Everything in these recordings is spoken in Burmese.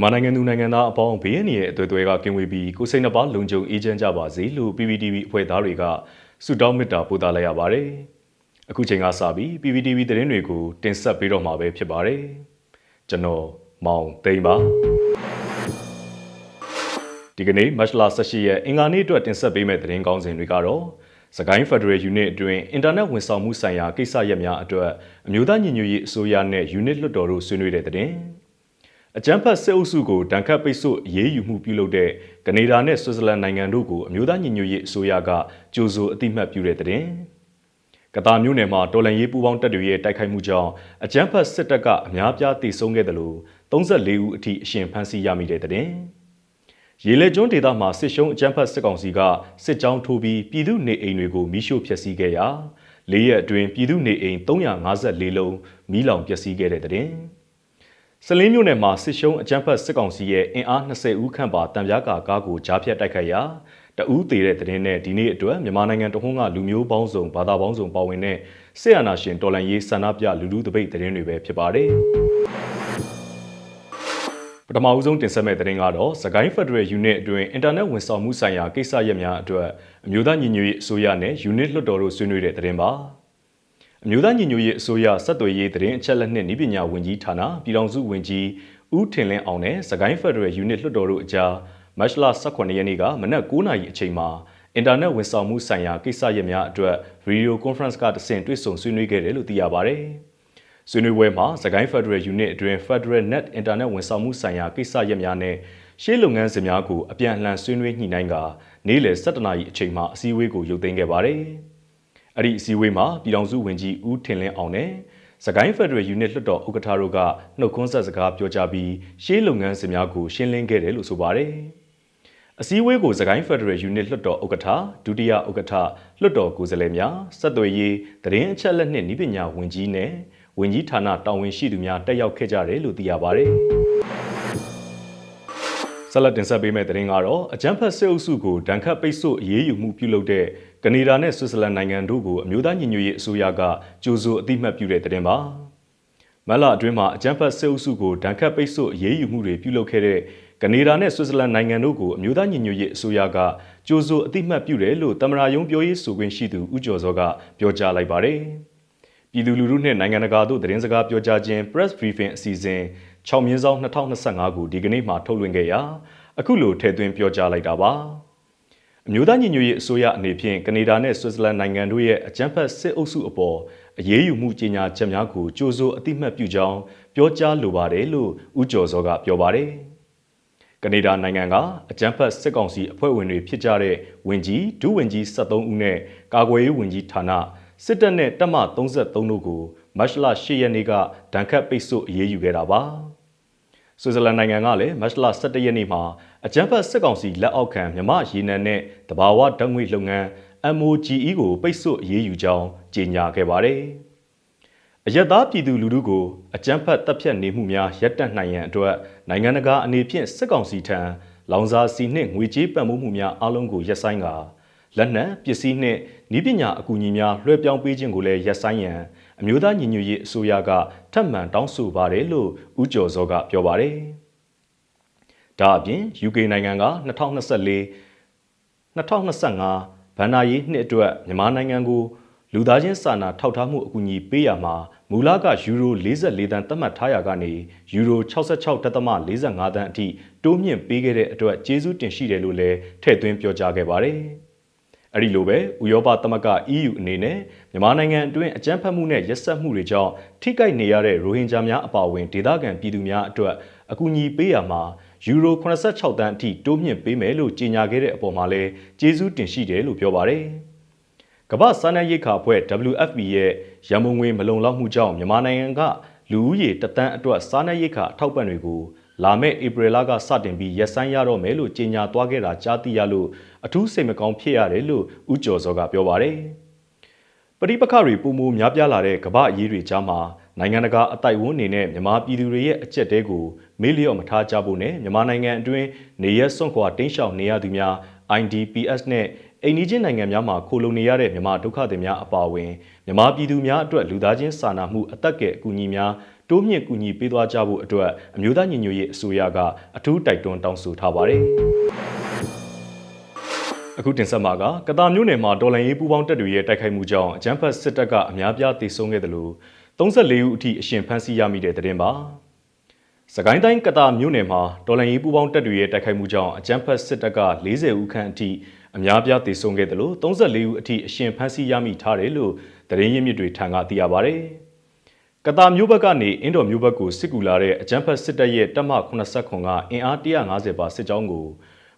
မြန်မာနိုင်ငံသူနိုင်ငံသားအပေါင်းဘေးအန္တရာယ်အသွေးသွဲကကင်းဝေးပြီးကိုယ်စိတ်နှပါလုံခြုံအေးချမ်းကြပါစေလို့ PPTV အဖွဲ့သားတွေကဆုတောင်းမေတ္တာပို့သလိုက်ရပါတယ်။အခုချိန်ကစပြီး PPTV သတင်းတွေကိုတင်ဆက်ပေးတော့မှာပဲဖြစ်ပါတယ်။ကျွန်တော်မောင်သိန်းပါဒီကနေ့မတ်လ18ရက်အင်္ဂါနေ့အတွက်တင်ဆက်ပေးမယ့်သတင်းကောင်းစဉ်တွေကတော့စကိုင်းဖက်ဒရယ်ယူနစ်အတွင်းအင်တာနက်ဝန်ဆောင်မှုဆိုင်ရာကိစ္စရပ်များအတွက်အမျိုးသားညီညွတ်ရေးအစိုးရနဲ့ယူနစ်လွှတ်တော်တို့ဆွေးနွေးတဲ့သတင်း။ အကြမ်းဖက်စစ်အုပ်စုကိုတန်ခတ်ပိတ်ဆို့အရေးယူမှုပြုလုပ်တဲ့ကနေဒါနဲ့ဆွစ်ဇာလန်နိုင်ငံတို့ကိုအမျိုးသားညီညွတ်ရေးအစိုးရကကြိုဆိုအသိမှတ်ပြုတဲ့တဲ့ကတာမျိုးနယ်မှာတော်လန်ရေးပူးပေါင်းတပ်တွေရဲ့တိုက်ခိုက်မှုကြောင့်အကြမ်းဖက်စစ်တပ်ကအများပြားတိဆုံးခဲ့တယ်လို့34ဦးအထိအရှင်ဖမ်းဆီးရမိတဲ့တဲ့ရေလေကျွန်းဒေသမှာစစ်ရှုံးအကြမ်းဖက်စစ်ကောင်စီကစစ်ကြောင်းထိုးပြီးပြည်သူနေအိမ်တွေကိုမိရှို့ဖျက်ဆီးခဲ့ရာ၄ရက်အတွင်းပြည်သူနေအိမ်354လုံးမီးလောင်ပျက်စီးခဲ့တဲ့တဲ့ စလင်းမြို့နယ်မှာစစ်ရှုံးအကြမ်းဖက်စစ်ကောင်စီရဲ့အင်အား20ဦးခန့်ပါတံပြားကာကားကိုကြားဖြတ်တိုက်ခိုက်ရာတအူးသေးတဲ့တဲ့နဲ့ဒီနေ့အတွက်မြန်မာနိုင်ငံတဟုန်းကလူမျိုးပေါင်းစုံဘာသာပေါင်းစုံပါဝင်တဲ့စစ်အာဏာရှင်တော်လှန်ရေးဆန္ဒပြလူလူတပိတ်တဲ့တွေပဲဖြစ်ပါတယ်ပထမဦးဆုံးတင်ဆက်မယ့်သတင်းကတော့စကိုင်းဖက်ဒရယ်ယူနစ်အတွင်းအင်တာနက်ဝန်ဆောင်မှုဆိုင်ရာကိစ္စရပ်များအတွက်အမျိုးသားညီညွတ်ရေးအစိုးရနဲ့ယူနစ်လွှတ်တော်တို့ဆွေးနွေးတဲ့သတင်းပါ။ အမျိုးသားညီညွတ်ရေးအစိုးရစက်သွေးရေးသတင်းအချက်လက်နှင့်ဤပညာဝန်ကြီးဌာနပြည်ထောင်စုဝန်ကြီးဦးထင်လင်းအောင်နဲ့စကိုင်းဖက်ဒရယ်ယူနစ်လွှတ်တော်တို့အကြားမတ်လ18ရက်နေ့ကမနက်9:00နာရီအချိန်မှာအင်တာနက်ဝန်ဆောင်မှုဆိုင်ရာကိစ္စရပ်များအတွက်ဗီဒီယိုကွန်ဖရင့်ကတဆင့်တွေ့ဆုံဆွေးနွေးခဲ့တယ်လို့သိရပါဗျ။ဆွေးနွေးပွဲမှာစကိုင်းဖက်ဒရယ်ယူနစ်အတွင်း Federal Net Internet ဝန်ဆောင်မှုဆိုင်ရာကိစ္စရပ်များနဲ့ရှေးလုပ်ငန်းစဉ်များကိုအပြန်အလှန်ဆွေးနွေးညှိနှိုင်းကာနေ့လယ်7:00နာရီအချိန်မှာအစည်းအဝေးကိုရုပ်သိမ်းခဲ့ပါတယ်။ အဲ့ဒီအစည်းအဝေးမှာပြည်ထောင်စုဝန်ကြီးဦးထင်လင်းအောင်နဲ့စကိုင်းဖက်ဒရယ်ယူနစ်လွှတ်တော်ဥက္ကဋ္ဌတို့ကနှုတ်ခွန်းဆက်စကားပြောကြားပြီးရှေးလုပ်ငန်းစဉ်များကိုရှင်းလင်းခဲ့တယ်လို့ဆိုပါတယ်။အစည်းအဝေးကိုစကိုင်းဖက်ဒရယ်ယူနစ်လွှတ်တော်ဥက္ကဋ္ဌဒုတိယဥက္ကဋ္ဌလွှတ်တော်ကိုယ်စားလှယ်များဆက်သွယ်ရေးသတင်းအချက်အလက်နှင့်ဤပညာဝန်ကြီးနဲ့ဝန်ကြီးဌာနတာဝန်ရှိသူများတက်ရောက်ခဲ့ကြတယ်လို့သိရပါတယ်။ဆက်လက်တင်ဆက်ပေးမယ့်သတင်းကတော့အကြမ်းဖက်စစ်အုပ်စုကိုဒဏ်ခတ်ပိတ်ဆို့အရေးယူမှုပြုလုပ်တဲ့ ကနေဒါနဲ့ဆွစ်ဇာလန်နိုင်ငံတို့ကိုအမျိုးသားညီညွတ်ရေးအစိုးရကကြိုးဆိုအသိမှတ်ပြုတဲ့သတင်းပါမလအတွင်းမှာအကြမ်းဖက်စစ်အုပ်စုကိုဒဏ်ခတ်ပိတ်ဆို့အရေးယူမှုတွေပြုလုပ်ခဲ့တဲ့ကနေဒါနဲ့ဆွစ်ဇာလန်နိုင်ငံတို့ကိုအမျိုးသားညီညွတ်ရေးအစိုးရကကြိုးဆိုအသိမှတ်ပြုတယ်လို့တမရာယုံပြောရေးဆိုခွင့်ရှိသူဦးကျော်စောကပြောကြားလိုက်ပါတယ်ပြည်သူလူထုနဲ့နိုင်ငံတကာတို့သတင်းစကားပြောကြားခြင်း press briefing အစီအစဉ်6မြင်းဆောင်2025ကိုဒီကနေ့မှထုတ်လွှင့်ခဲ့ရာအခုလိုထည့်သွင်းပြောကြားလိုက်တာပါ အမျိုးသားညီညွတ်ရေးအစိုးရအနေဖြင့်ကနေဒါနဲ့ဆွစ်ဇာလန်နိုင်ငံတို့ရဲ့အကြမ်းဖက်စစ်အုပ်စုအပေါ်အရေးယူမှုကြေညာချက်များကိုကြိုးစိုးအတိမတ်ပြုကြောင်းပြောကြားလိုပါတယ်လို့ဦးကျော်စောကပြောပါတယ်ကနေဒါနိုင်ငံကအကြမ်းဖက်စစ်ကောင်စီအဖွဲ့ဝင်တွေဖြစ်ကြတဲ့ဝင်ကြီးဒုဝင်ကြီး73ဦးနဲ့ကာကွယ်ရေးဝင်ကြီးဌာနစစ်တပ်နဲ့တပ်မ33တို့ကိုမတ်လ10ရက်နေ့ကဒဏ်ခတ်ပိတ်ဆို့အရေးယူခဲ့တာပါ ဆွစ်ဇာလန်နိုင်ငံကလည်းမတ်လ17ရက်နေ့မှာအကြမ်းဖက်စစ်ကောင်စီလက်အောက်ခံမြမရေနံနဲ့တဘာဝဓာတ်ငွေလုပ်ငန်း MOGE ကိုပိတ်ဆို့အရေးယူကြောင်းကြေညာခဲ့ပါတယ်။အယက်သားပြည်သူလူထုကိုအကြမ်းဖက်တပ်ဖြတ်နေမှုများရပ်တန့်နိုင်ရန်အတွက်နိုင်ငံတကာအနေဖြင့်စစ်ကောင်စီထံလောင်စာစီနှင့်ငွေကြေးပံ့ပိုးမှုများအလုံးကိုရပ်ဆိုင်းကာလက်နက်ပစ္စည်းနှင့်ဤပညာအကူအညီများလွှဲပြောင်းပေးခြင်းကိုလည်းရပ်ဆိုင်းရန် အမျိုးသားညီညွတ်ရေးအစိုးရကထပ်မံတောင်းဆိုပါတယ်လို့ဦးကျော်စောကပြောပါတယ်။ဒါအပြင် UK နိုင်ငံက2024 2025ဘဏ္ဍာရေးနှစ်အတွက်မြန်မာနိုင်ငံကိုလူသားချင်းစာနာထောက်ထားမှုအကူအညီပေးရမှာမူလကယူရို44တန်သတ်မှတ်ထားရာကနေယူရို66.45တန်အထိတိုးမြင့်ပေးခဲ့တဲ့အတွက်ကျေးဇူးတင်ရှိတယ်လို့လည်းထည့်သွင်းပြောကြားခဲ့ပါတယ်။ အဲ့ဒီလိုပဲဥရောပသမဂ္ဂ EU အနေနဲ့မြန်မာနိုင်ငံအတွင်းအကြမ်းဖက်မှုနဲ့ရက်စက်မှုတွေကြောင့်ထိခိုက်နေရတဲ့ရိုဟင်ဂျာများအပါအဝင်ဒေသခံပြည်သူများအတွက်အကူအညီပေးရမှာယူရို86တန်းအထိတိုးမြင့်ပေးမယ်လို့ကြေညာခဲ့တဲ့အပေါ်မှာလည်းကျေးဇူးတင်ရှိတယ်လို့ပြောပါတယ်။ကမ္ဘာစားနပ်ရိက္ခာအဖွဲ့ WFP ရဲ့ရန်ပုံငွေမလုံလောက်မှုကြောင့်မြန်မာနိုင်ငံကလူဦးရေတသန်းအတွက်စားနပ်ရိက္ခာအထောက်ပံ့တွေကို လာမယ့်ဧပြီလကစတင်ပြီးရက်ဆိုင်ရတော့မယ်လို့ကြေညာသွားခဲ့တာကြားသိရလို့အထူးစိတ်မကောင်းဖြစ်ရတယ်လို့ဦးကျော်စောကပြောပါတယ်။ပဋိပက္ခတွေပုံမူများပြားလာတဲ့ကမ္ဘာအရေးတွေကြားမှာနိုင်ငံတကာအတိုက်ဝန်းနေနဲ့မြန်မာပြည်သူတွေရဲ့အကျက်တဲကိုမေးလျော့မထားကြဖို့နဲ့မြန်မာနိုင်ငံအတွင်းနေရက်စွန့်ခွာတင်းရှောင်နေရသူများ IDPS နဲ့ အိန္ဒိချင်းနိုင်ငံများမှာခိုလုံနေရတဲ့မြန်မာဒုက္ခသည်များအပါအဝင်မြန်မာပြည်သူများအတွက်လူသားချင်းစာနာမှုအသက်ကဲအကူအညီများတိုးမြင့်ကူညီပေးသွားကြဖို့အတွက်အမျိုးသားညီညွတ်ရေးအစိုးရကအထူးတိုက်တွန်းတောင်းဆိုထားပါတယ်အခုတင်ဆက်မှာကကတာမျိုးနယ်မှာတော်လန်ရေးပူးပေါင်းတပ်တွေရဲ့တိုက်ခိုက်မှုကြောင့်အကြမ်းဖက်စစ်တပ်ကအများပြားတိုက်ဆုံခဲ့တယ်လို့34ဦးအထိအရှင်ဖမ်းဆီးရမိတဲ့တဲ့တင်ပါ။စကိုင်းတိုင်းကတာမြို့နယ်မှာတော်လန်ရေးပူးပေါင်းတပ်တွေရဲ့တိုက်ခိုက်မှုကြောင့်အကြမ်းဖက်စစ်တပ်က40ဦးခန့်အထိ အများပြားတိုက်ဆုံခဲ့တယ်လို့34ဦးအထိအရှင်ဖမ်းဆီးရမိထားတယ်လို့သတင်းရင်းမြစ်တွေထံကသိရပါဗျ။ကတာမြို့ဘက်ကနေအင်းတော်မြို့ဘက်ကိုစစ်ကူလာတဲ့အကြမ်းဖက်စစ်တပ်ရဲ့တပ်မ89ကအင်အား150ပါစစ်ကြောင်းကို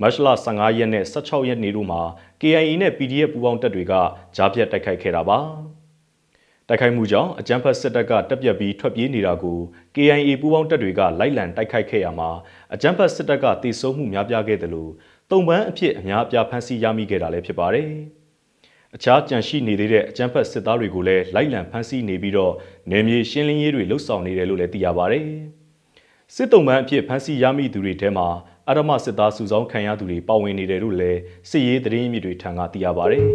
မတ်လ15ရက်နဲ့16ရက်နေ့တို့မှာ KIA နဲ့ PDF ပူးပေါင်းတပ်တွေကကြားဖြတ်တိုက်ခိုက်ခဲ့တာပါ။တိုက်ခိုက်မှုကြောင့်အကြမ်းဖက်စစ်တပ်ကတပ်ပြက်ပြီးထွက်ပြေးနေတာကို KIA ပူးပေါင်းတပ်တွေကလိုက်လံတိုက်ခိုက်ခဲ့ရမှာအကြမ်းဖက်စစ်တပ်ကတေဆုံးမှုများပြားခဲ့တယ်လို့ တုံပန်းအဖြစ်အများအပြားဖမ်းဆီးရမိခဲ့တာလည်းဖြစ်ပါတယ်။အခြားကြန့်ရှိနေသေးတဲ့အကြမ်းဖက်စစ်သားတွေကိုလည်းလိုက်လံဖမ်းဆီးနေပြီးတော့နယ်မြေရှင်းလင်းရေးတွေလှုပ်ဆောင်နေတယ်လို့လည်းသိရပါတယ်။စစ်တုံးပန်းအဖြစ်ဖမ်းဆီးရမိသူတွေထဲမှာအရမစစ်သားစုဆောင်းခံရသူတွေပါဝင်နေတယ်လို့လည်းစစ်ရေးသတင်းမြစ်တွေထံကသိရပါဗျ။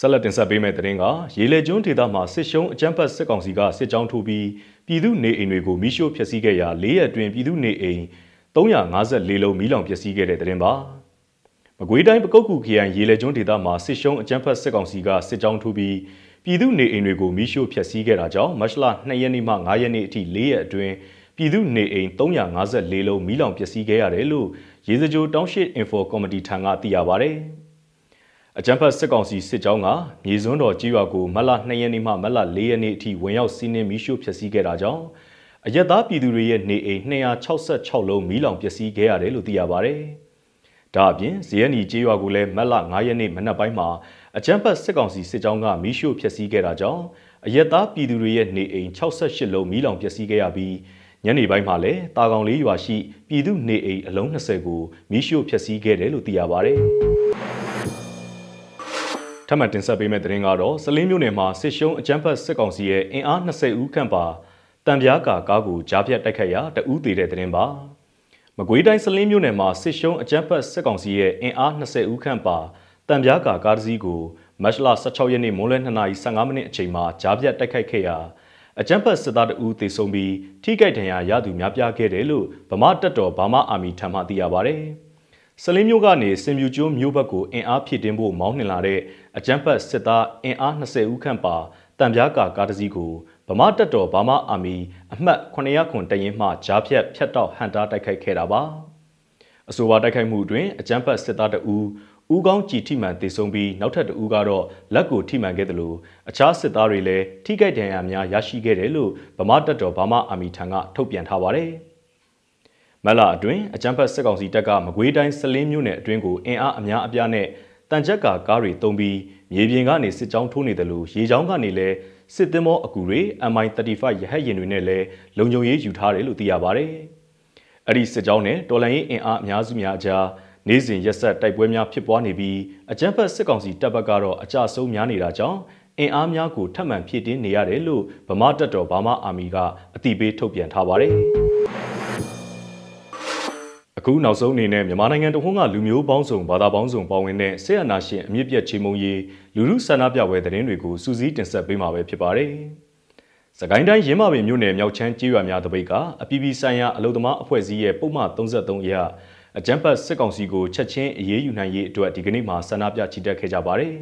ဆက်လက်တင်ဆက်ပေးမယ့်သတင်းကရေလေကျွန်းဒေသမှာစစ်ရှုံးအကြမ်းဖက်စစ်ကောင်စီကစစ်ကြောင်းထိုးပြီးပြည်သူနေအိမ်တွေကိုမိရှို့ဖျက်ဆီးခဲ့ရာ၄ရက်အတွင်းပြည်သူနေအိမ် 354လုံးမီးလောင်ပျက်စီးခဲ့တဲ့သတင်းပါ။မကွေးတိုင်းပကုတ်ကူခရိုင်ရေလေကျွန်းဒေသမှာစစ်ရှုံးအကြမ်းဖက်စစ်ကောင်စီကစစ်ကြောင်းထိုးပြီးပြည်သူနေအိမ်တွေကိုမိရှို့ဖျက်ဆီးခဲ့တာကြောင့်မတ်လ2ရက်နေ့မှ9ရက်နေ့အထိ၄ရက်အတွင်းပြည်သူနေအိမ်354လုံးမီးလောင်ပျက်စီးခဲ့ရတယ်လို့ရေစကြိုတောင်းရှိ Info Committee ထံကသိရပါဗျ။အကြံဖတ်စစ်ကောင်စီစစ်ကြောင်းကမြေစွန်းတော်ကြီးရွာကိုမတ်လ2ရက်နေ့မှမတ်လ4ရက်နေ့အထိဝင်ရောက်စီးနင်းမီးရှို့ဖျက်ဆီးခဲ့တာကြောင့် အရက်သားပြည်သူတွေရဲ့နေအိမ်266လုံးမီးလောင်ပျက်စီးခဲ့ရတယ်လို့သိရပါဗျ။ဒါအပြင်ဇီယနီကျေးရွာကိုလည်းမတ်လ9ရက်နေ့မနက်ပိုင်းမှာအကြမ်းဖက်စစ်ကောင်စီစစ်ကြောင်းကမီးရှို့ဖျက်ဆီးခဲ့တာကြောင့်အရက်သားပြည်သူတွေရဲ့နေအိမ်68လုံးမီးလောင်ပျက်စီးခဲ့ရပြီးညနေပိုင်းမှာလည်းတာကောင်လေးရွာရှိပြည်သူနေအိမ်အလုံး20ကိုမီးရှို့ဖျက်ဆီးခဲ့တယ်လို့သိရပါဗျ။ထပ်မံတင်ဆက်ပေးမယ့်သတင်းကတော့စလင်းမြို့နယ်မှာစစ်ရှုံးအကြမ်းဖက်စစ်ကောင်စီရဲ့အင်အား20ဦးခန့်ပါ တံပြားကာကားကိုကြားဖြတ်တိုက်ခတ်ရာတဦးသေးတဲ့သတင်းပါ။မကွေးတိုင်းစလင်းမြို့နယ်မှာစစ်ရှုံးအကြမ်းဖက်စစ်ကောင်စီရဲ့အင်အား20ဦးခန့်ပါတံပြားကာကားတစ်စီးကိုမတ်လ16ရက်နေ့မိုးလယ်2:15မိနစ်အချိန်မှာကြားဖြတ်တိုက်ခိုက်ခဲ့ရာအကြမ်းဖက်စစ်သားတဦးသေဆုံးပြီးထိခိုက်ဒဏ်ရာရသူများပြားခဲ့တယ်လို့ဗမာတပ်တော်ဗမာအာမီထံမှသိရပါဗျ။စလင်းမျိုးကနေစင်ပြူကျွန်းမျိုးဘက်ကိုအင်အားဖြည့်တင်းဖို့မောင်းနှင်လာတဲ့အကြမ်းဖက်စစ်သားအင်အား20ဦးခန့်ပါ တံပြားကာကားတစ်စီးကိုဗမာတပ်တော်ဗမာအာမီအမှတ်900ခွန်တရင်မှကြားဖြတ်ဖြတ်တောက်ဟန်တာတိုက်ခိုက်ခဲ့တာပါ။အဆိုပါတိုက်ခိုက်မှုအတွင်းအကြမ်းဖက်စစ်သားတဦးဦးကောင်းကြည်ထိမှန်တေဆုံးပြီးနောက်ထပ်တဦးကတော့လက်ကိုထိမှန်ခဲ့တယ်လို့အခြားစစ်သားတွေလည်းထိခိုက်ဒဏ်ရာများရရှိခဲ့တယ်လို့ဗမာတပ်တော်ဗမာအာမီထံကထုတ်ပြန်ထားပါတယ်။မလအတွင်းအကြမ်းဖက်စစ်ကောင်စီတပ်ကမကွေးတိုင်းစလင်းမြို့နယ်အတွင်းကိုအင်အားအများအပြားနဲ့တန်ချက်ကာကားတွေတုံးပြီး မြေပြင်ကနေစစ်ကြောင်းထိုးနေတယ်လို့ရေကြောင်းကနေလည်းစစ်သင်းမောအကူတွေ MI35 ရဟတ်ယာဉ်တွေနဲ့လည်းလုံခြုံရေးယူထားတယ်လို့သိရပါတယ်။အဲ့ဒီစစ်ကြောင်းနဲ့တော်လန်ရေးအင်အားအများစုများအကြားနေ့စဉ်ရက်ဆက်တိုက်ပွဲများဖြစ်ပွားနေပြီးအကြမ်းဖက်စစ်ကောင်စီတပ်ဘက်ကတော့အကြဆုံးများနေတာကြောင့်အင်အားများကိုထပ်မံဖြည့်တင်းနေရတယ်လို့ဗမာတပ်တော်ဗမာအာမီကအတိပေးထုတ်ပြန်ထားပါတယ် အခုနောက်ဆုံးအနေနဲ့မြန်မာနိုင်ငံတဝန်းကလူမျိုးပေါင်းစုံဘာသာပေါင်းစုံပါဝင်တဲ့ဆေးအနာရှင်အမြင့်ပြတ်ချေမှုန်းရေးလူမှုဆန္ဒပြပွဲသတင်းတွေကိုစူးစီးတင်ဆက်ပေးမှာပဲဖြစ်ပါတယ်။စကိုင်းတိုင်းရင်းမာပင်မြို့နယ်မြောက်ချမ်းကျေးရွာများတပိတ်ကအပြည်ပြည်ဆိုင်ရာအလုံသမားအဖွဲ့အစည်းရဲ့ပုံမှန်33အရအကြမ်းဖက်စစ်ကောင်စီကိုချက်ချင်းအရေးယူနိုင်ရေးအတွက်ဒီကနေ့မှာဆန္ဒပြချီတက်ခဲ့ကြပါတယ်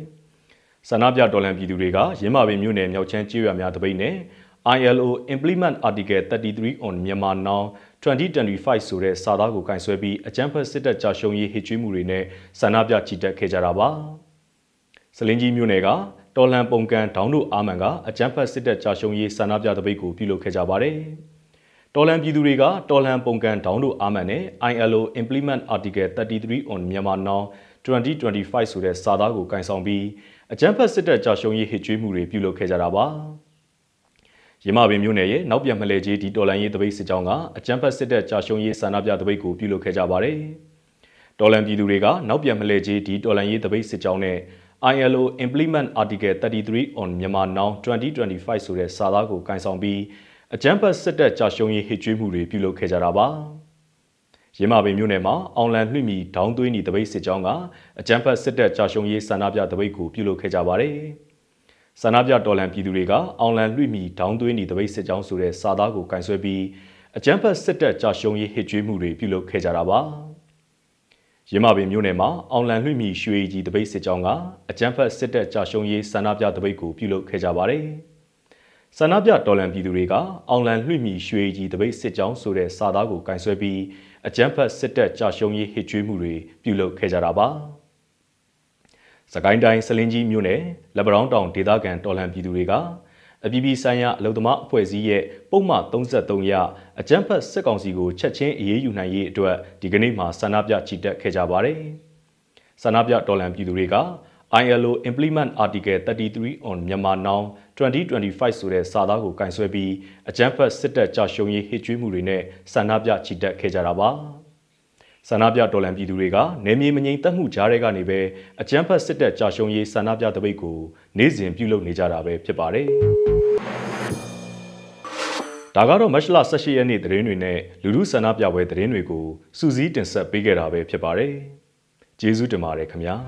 ။ဆန္ဒပြတော်လှန်ပြည်သူတွေကရင်းမာပင်မြို့နယ်မြောက်ချမ်းကျေးရွာများတပိတ်နဲ့ ILO Implement Article 33 on Myanmar Now 2025ဆိုတဲ့စာသားကိုကင်ဆယ်ပြီးအကြမ်းဖက်စစ်တပ်ကြာရှုံးရေးဟစ်ကြွေးမှုတွေနဲ့ဆန္ဒပြချီတက်ခဲ့ကြတာပါ။စလင်းကြီးမြို့နယ်ကတော်လန်ပုံကန်ဒေါင်းတို့အာမန်ကအကြမ်းဖက်စစ်တပ်ကြာရှုံးရေးဆန္ဒပြတပိတ်ကိုပြုလုပ်ခဲ့ကြပါတယ်။တော်လန်ပြည်သူတွေကတော်လန်ပုံကန်ဒေါင်းတို့အာမန်နဲ့ ILO Implement Article 33 on Myanmar Now 2025ဆိုတဲ့စာသားကိုကင်ဆောင်ပြီးအကြမ်းဖက်စစ်တပ်ကြာရှုံးရေးဟစ်ကြွေးမှုတွေပြုလုပ်ခဲ့ကြတာပါ ရမပင်မြို့နယ်ရဲ့နောက်ပြန်မလဲကြီးဒီတော်လန်ရေးတပိတ်စစ်ကြောင်းကအကြမ်းဖက်စစ်တပ်ကြာရှုံးရေးဆန္ဒပြတပိတ်ကိုပြုလုပ်ခဲ့ကြပါတယ်တော်လန်ပြည်သူတွေကနောက်ပြန်မလဲကြီးဒီတော်လန်ရေးတပိတ်စစ်ကြောင်းနဲ့ ILO Implement Article 33 on Myanmar Now 2025ဆိုတဲ့စာသားကိုကင်ဆောင်ပြီးအကြမ်းဖက်စစ်တပ်ကြာရှုံးရေးဟစ်ကြွေးမှုတွေပြုလုပ်ခဲ့ကြတာပါရင်းမာပင်မြို့နယ်မှာအောင်လန်နှွိမီဒေါင်းသွင်းဤတပိတ်စစ်ကြောင်းကအကြမ်းဖက်စစ်တပ်ကြာရှုံးရေးဆန္ဒပြတပိတ်ကိုပြုလုပ်ခဲ့ကြပါတယ် ဆန္ဒပြတော်လှန်ပြည်သူတွေကအောင်လံလွှိမီဒေါင်းသွင်းဤတပိတ်စစ်ကြောင်းဆိုတဲ့စာသားကိုကင်ဆယ်ပြီးအကြမ်းဖက်စစ်တပ်ကြာရှုံးရေးဟစ်ကြွေးမှုတွေပြုလုပ်ခဲ့ကြတာပါ။ရမပင်မြို့နယ်မှာအောင်လံလွှိမီရွှေကြီးတပိတ်စစ်ကြောင်းကအကြမ်းဖက်စစ်တပ်ကြာရှုံးရေးဆန္ဒပြတပိတ်ကိုပြုလုပ်ခဲ့ကြပါတယ်။ဆန္ဒပြတော်လှန်ပြည်သူတွေကအောင်လံလွှိမီရွှေကြီးတပိတ်စစ်ကြောင်းဆိုတဲ့စာသားကိုကင်ဆယ်ပြီးအကြမ်းဖက်စစ်တပ်ကြာရှုံးရေးဟစ်ကြွေးမှုတွေပြုလုပ်ခဲ့ကြတာပါ။ စကိုင်းတိုင်းစလင်းကြီးမြို့နယ်လက်ပံတောင်ဒေသခံတော်လှန်ပြည်သူတွေကအပြည်ပြည်ဆိုင်ရာအလုံသမားအဖွဲ့အစည်းရဲ့ပုံမှန်33ရအကြမ်းဖက်စစ်ကောင်စီကိုချက်ချင်းအေးအေးယူနိုင်ရေးအတွက်ဒီကနေ့မှဆန္ဒပြချီတက်ခဲ့ကြပါတယ်။ဆန္ဒပြတော်လှန်ပြည်သူတွေက ILO Implement Article 33 on Myanmar Now 2025ဆိုတဲ့စာသားကိုကင်ဆယ်ပြီးအကြမ်းဖက်စစ်တပ်ကြာရှုံးရေးဟစ်ကြွေးမှုတွေနဲ့ဆန္ဒပြချီတက်ခဲ့ကြတာပါ။ ဆန္ဒပြတော်လှန်ပြည်သူတွေကနေမြေမငိမ်တက်မှုကြားတွေကနေပဲအကြမ်းဖက်စစ်တပ်ကြာရှုံးရေးဆန္ဒပြတပိတ်ကိုနေ့စဉ်ပြုလုပ်နေကြတာပဲဖြစ်ပါတယ်။ဒါကတော့မတ်လ18ရက်နေ့သတင်းတွေနဲ့လူလူဆန္ဒပြပွဲသတင်းတွေကိုစူးစီးတင်ဆက်ပေးခဲ့တာပဲဖြစ်ပါတယ်။ကျေးဇူးတင်ပါတယ်ခင်ဗျာ။